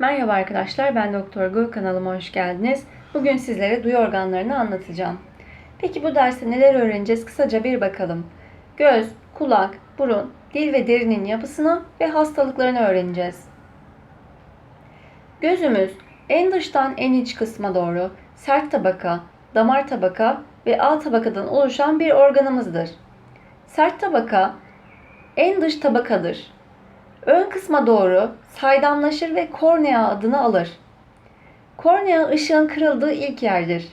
Merhaba arkadaşlar, ben Doktor Gu kanalıma hoş geldiniz. Bugün sizlere duyu organlarını anlatacağım. Peki bu derste neler öğreneceğiz? Kısaca bir bakalım. Göz, kulak, burun, dil ve derinin yapısını ve hastalıklarını öğreneceğiz. Gözümüz en dıştan en iç kısma doğru sert tabaka, damar tabaka ve alt tabakadan oluşan bir organımızdır. Sert tabaka en dış tabakadır. Ön kısma doğru saydamlaşır ve kornea adını alır. Kornea ışığın kırıldığı ilk yerdir.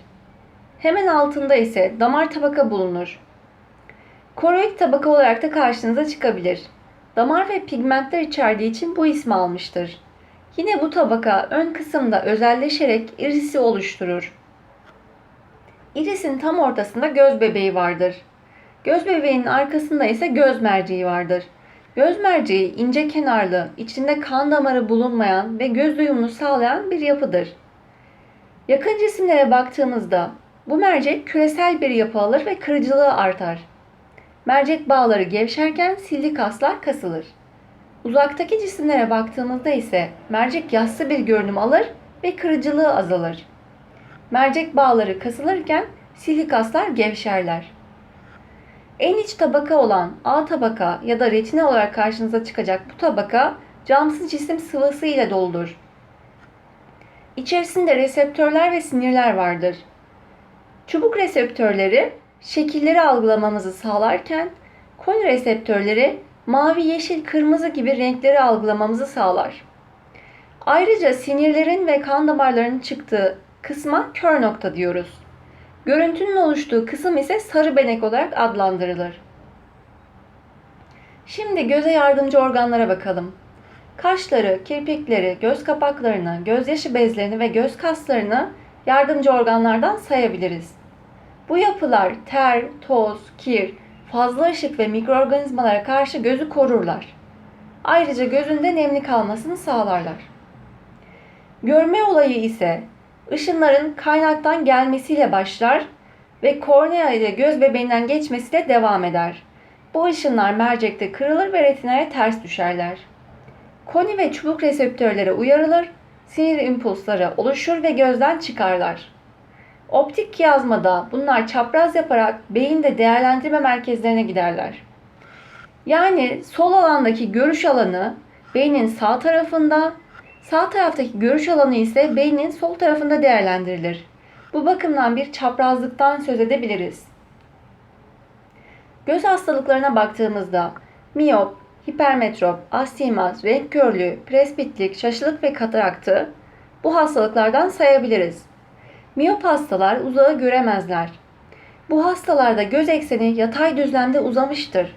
Hemen altında ise damar tabaka bulunur. Koroid tabaka olarak da karşınıza çıkabilir. Damar ve pigmentler içerdiği için bu ismi almıştır. Yine bu tabaka ön kısımda özelleşerek irisi oluşturur. İrisin tam ortasında göz bebeği vardır. Göz bebeğinin arkasında ise göz merceği vardır. Göz merceği ince kenarlı, içinde kan damarı bulunmayan ve göz duyumunu sağlayan bir yapıdır. Yakın cisimlere baktığımızda bu mercek küresel bir yapı alır ve kırıcılığı artar. Mercek bağları gevşerken silli kaslar kasılır. Uzaktaki cisimlere baktığımızda ise mercek yassı bir görünüm alır ve kırıcılığı azalır. Mercek bağları kasılırken silli kaslar gevşerler. En iç tabaka olan A tabaka ya da retina olarak karşınıza çıkacak bu tabaka camsız cisim sıvısı ile doludur. İçerisinde reseptörler ve sinirler vardır. Çubuk reseptörleri şekilleri algılamamızı sağlarken koni reseptörleri mavi, yeşil, kırmızı gibi renkleri algılamamızı sağlar. Ayrıca sinirlerin ve kan damarlarının çıktığı kısma kör nokta diyoruz. Görüntünün oluştuğu kısım ise sarı benek olarak adlandırılır. Şimdi göze yardımcı organlara bakalım. Kaşları, kirpikleri, göz kapaklarını, gözyaşı bezlerini ve göz kaslarını yardımcı organlardan sayabiliriz. Bu yapılar ter, toz, kir, fazla ışık ve mikroorganizmalara karşı gözü korurlar. Ayrıca gözünde nemli kalmasını sağlarlar. Görme olayı ise ışınların kaynaktan gelmesiyle başlar ve kornea ile göz bebeğinden geçmesiyle devam eder. Bu ışınlar mercekte kırılır ve retinaya ters düşerler. Koni ve çubuk reseptörlere uyarılır, sinir impulsları oluşur ve gözden çıkarlar. Optik yazmada bunlar çapraz yaparak beyinde değerlendirme merkezlerine giderler. Yani sol alandaki görüş alanı beynin sağ tarafında, sağ taraftaki görüş alanı ise beynin sol tarafında değerlendirilir. Bu bakımdan bir çaprazlıktan söz edebiliriz. Göz hastalıklarına baktığımızda miyop, hipermetrop, astigmat, renk körlüğü, presbitlik, şaşılık ve kataraktı bu hastalıklardan sayabiliriz. Miyop hastalar uzağı göremezler. Bu hastalarda göz ekseni yatay düzlemde uzamıştır.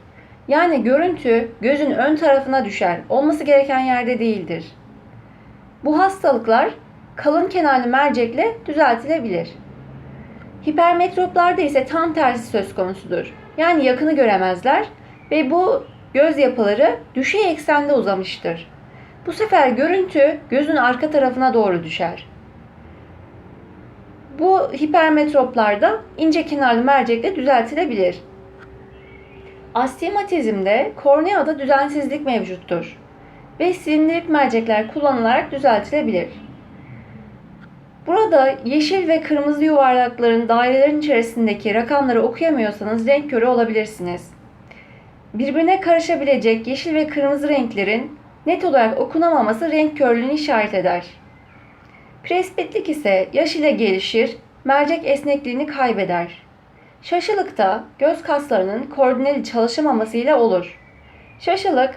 Yani görüntü gözün ön tarafına düşer. Olması gereken yerde değildir. Bu hastalıklar kalın kenarlı mercekle düzeltilebilir. Hipermetroplarda ise tam tersi söz konusudur. Yani yakını göremezler ve bu göz yapıları düşey eksende uzamıştır. Bu sefer görüntü gözün arka tarafına doğru düşer. Bu hipermetroplarda ince kenarlı mercekle düzeltilebilir. Astigmatizmde korneada düzensizlik mevcuttur ve silindirik mercekler kullanılarak düzeltilebilir. Burada yeşil ve kırmızı yuvarlakların dairelerin içerisindeki rakamları okuyamıyorsanız renk körü olabilirsiniz. Birbirine karışabilecek yeşil ve kırmızı renklerin net olarak okunamaması renk körlüğünü işaret eder. Presbitlik ise yaş ile gelişir, mercek esnekliğini kaybeder. Şaşılıkta göz kaslarının koordineli çalışamamasıyla olur. Şaşılık,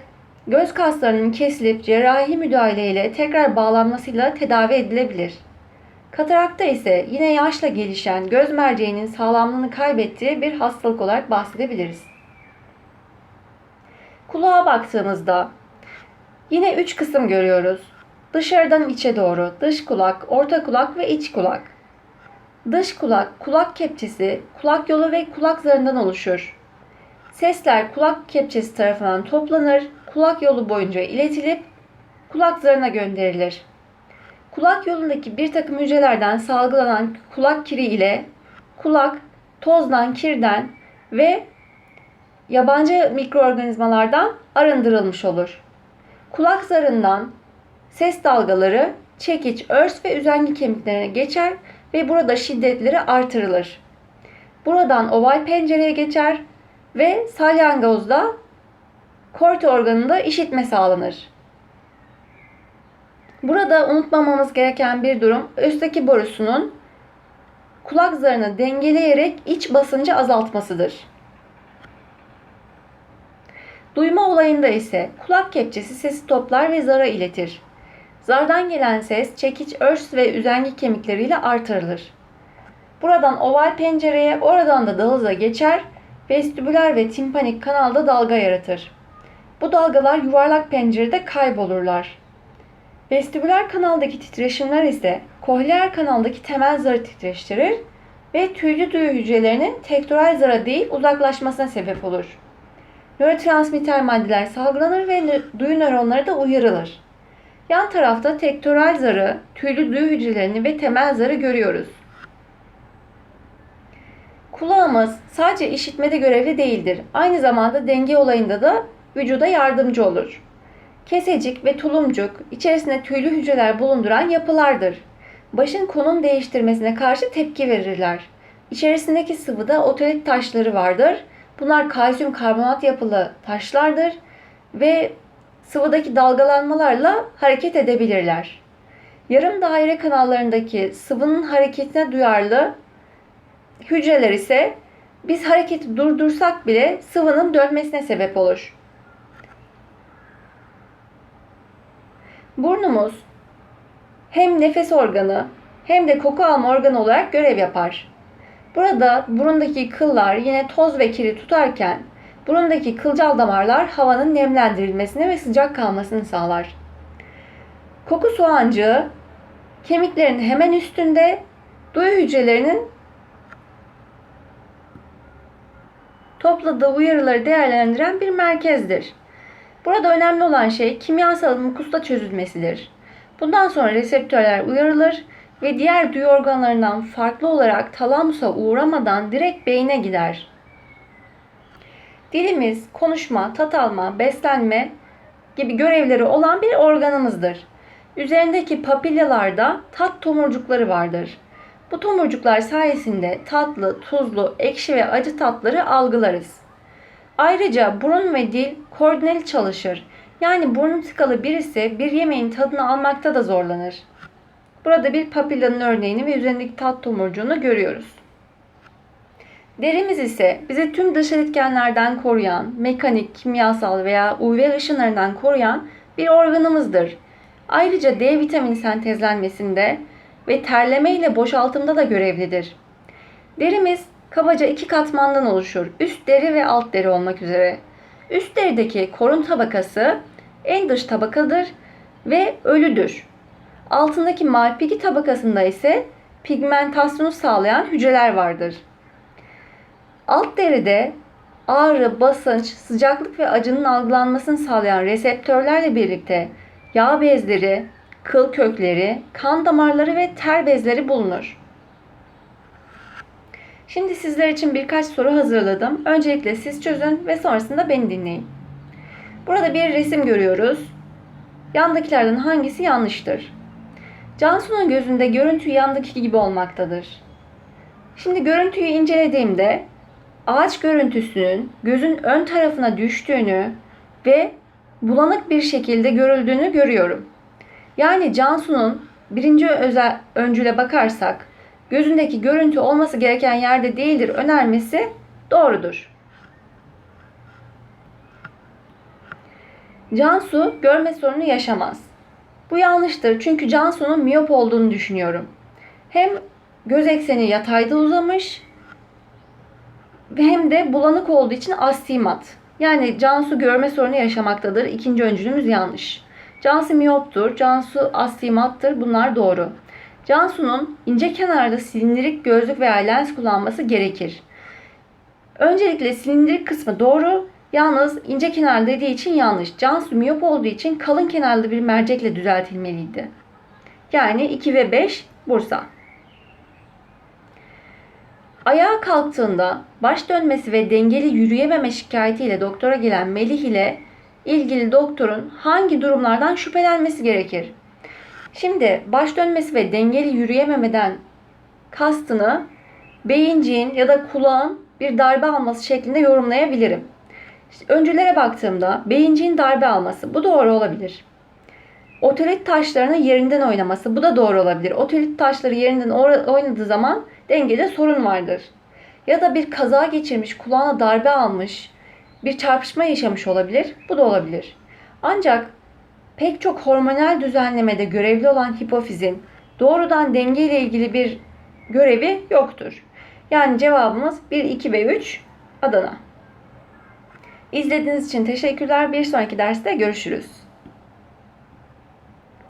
göz kaslarının kesilip cerrahi müdahale ile tekrar bağlanmasıyla tedavi edilebilir. Katarakta ise yine yaşla gelişen göz merceğinin sağlamlığını kaybettiği bir hastalık olarak bahsedebiliriz. Kulağa baktığımızda yine üç kısım görüyoruz. Dışarıdan içe doğru dış kulak, orta kulak ve iç kulak. Dış kulak, kulak kepçesi, kulak yolu ve kulak zarından oluşur. Sesler kulak kepçesi tarafından toplanır, kulak yolu boyunca iletilip kulak zarına gönderilir. Kulak yolundaki bir takım hücrelerden salgılanan kulak kiri ile kulak tozdan, kirden ve yabancı mikroorganizmalardan arındırılmış olur. Kulak zarından ses dalgaları çekiç, örs ve üzengi kemiklerine geçer ve burada şiddetleri artırılır. Buradan oval pencereye geçer ve salyangozda kort organında işitme sağlanır. Burada unutmamamız gereken bir durum üstteki borusunun kulak zarını dengeleyerek iç basıncı azaltmasıdır. Duyma olayında ise kulak kepçesi sesi toplar ve zara iletir. Zardan gelen ses çekiç, örs ve üzengi kemikleriyle artırılır. Buradan oval pencereye, oradan da dağıza geçer, vestibüler ve timpanik kanalda dalga yaratır. Bu dalgalar yuvarlak pencerede kaybolurlar. Vestibüler kanaldaki titreşimler ise kohleer kanaldaki temel zarı titreştirir ve tüylü duyu hücrelerinin tektoral zara değil uzaklaşmasına sebep olur. Nörotransmitter maddeler salgılanır ve duyu nöronları da uyarılır. Yan tarafta tektoral zarı, tüylü duyu hücrelerini ve temel zarı görüyoruz. Kulağımız sadece işitmede görevli değildir. Aynı zamanda denge olayında da vücuda yardımcı olur. Kesecik ve tulumcuk içerisinde tüylü hücreler bulunduran yapılardır. Başın konum değiştirmesine karşı tepki verirler. İçerisindeki sıvıda otolit taşları vardır. Bunlar kalsiyum karbonat yapılı taşlardır ve sıvıdaki dalgalanmalarla hareket edebilirler. Yarım daire kanallarındaki sıvının hareketine duyarlı hücreler ise biz hareketi durdursak bile sıvının dönmesine sebep olur. Burnumuz hem nefes organı hem de koku alma organı olarak görev yapar. Burada burundaki kıllar yine toz ve kiri tutarken burundaki kılcal damarlar havanın nemlendirilmesini ve sıcak kalmasını sağlar. Koku soğancığı kemiklerin hemen üstünde duyu hücrelerinin topladığı uyarıları değerlendiren bir merkezdir. Burada önemli olan şey kimyasal mukusta çözülmesidir. Bundan sonra reseptörler uyarılır ve diğer duyu organlarından farklı olarak talamusa uğramadan direkt beyne gider. Dilimiz konuşma, tat alma, beslenme gibi görevleri olan bir organımızdır. Üzerindeki papilyalarda tat tomurcukları vardır. Bu tomurcuklar sayesinde tatlı, tuzlu, ekşi ve acı tatları algılarız. Ayrıca burun ve dil koordineli çalışır. Yani burnu tıkalı birisi bir yemeğin tadını almakta da zorlanır. Burada bir papillanın örneğini ve üzerindeki tat tomurcuğunu görüyoruz. Derimiz ise bizi tüm dış etkenlerden koruyan, mekanik, kimyasal veya UV ışınlarından koruyan bir organımızdır. Ayrıca D vitamini sentezlenmesinde ve terleme ile boşaltımda da görevlidir. Derimiz kabaca iki katmandan oluşur. Üst deri ve alt deri olmak üzere. Üst derideki korun tabakası en dış tabakadır ve ölüdür. Altındaki malpigi tabakasında ise pigmentasyonu sağlayan hücreler vardır. Alt deride ağrı, basınç, sıcaklık ve acının algılanmasını sağlayan reseptörlerle birlikte yağ bezleri, kıl kökleri, kan damarları ve ter bezleri bulunur. Şimdi sizler için birkaç soru hazırladım. Öncelikle siz çözün ve sonrasında beni dinleyin. Burada bir resim görüyoruz. Yandakilerden hangisi yanlıştır? Cansu'nun gözünde görüntü yandaki gibi olmaktadır. Şimdi görüntüyü incelediğimde ağaç görüntüsünün gözün ön tarafına düştüğünü ve bulanık bir şekilde görüldüğünü görüyorum. Yani Cansu'nun birinci özel öncüle bakarsak gözündeki görüntü olması gereken yerde değildir önermesi doğrudur. Cansu görme sorunu yaşamaz. Bu yanlıştır çünkü Cansu'nun miyop olduğunu düşünüyorum. Hem göz ekseni yatayda uzamış hem de bulanık olduğu için astigmat. Yani Cansu görme sorunu yaşamaktadır. İkinci öncülümüz yanlış. Cansu miyoptur, Cansu astigmattır. Bunlar doğru. Cansu'nun ince kenarda silindirik gözlük veya lens kullanması gerekir. Öncelikle silindirik kısmı doğru, yalnız ince kenar dediği için yanlış. Cansu miyop olduğu için kalın kenarlı bir mercekle düzeltilmeliydi. Yani 2 ve 5 Bursa. Ayağa kalktığında baş dönmesi ve dengeli yürüyememe şikayetiyle doktora gelen Melih ile ilgili doktorun hangi durumlardan şüphelenmesi gerekir? Şimdi baş dönmesi ve dengeli yürüyememeden kastını beyinciğin ya da kulağın bir darbe alması şeklinde yorumlayabilirim. İşte öncülere baktığımda beyinciğin darbe alması bu doğru olabilir. Otolit taşlarının yerinden oynaması bu da doğru olabilir. Otolit taşları yerinden oynadığı zaman dengede sorun vardır. Ya da bir kaza geçirmiş, kulağına darbe almış, bir çarpışma yaşamış olabilir. Bu da olabilir. Ancak pek çok hormonal düzenlemede görevli olan hipofizin doğrudan denge ile ilgili bir görevi yoktur. Yani cevabımız 1, 2 ve 3 Adana. İzlediğiniz için teşekkürler. Bir sonraki derste görüşürüz.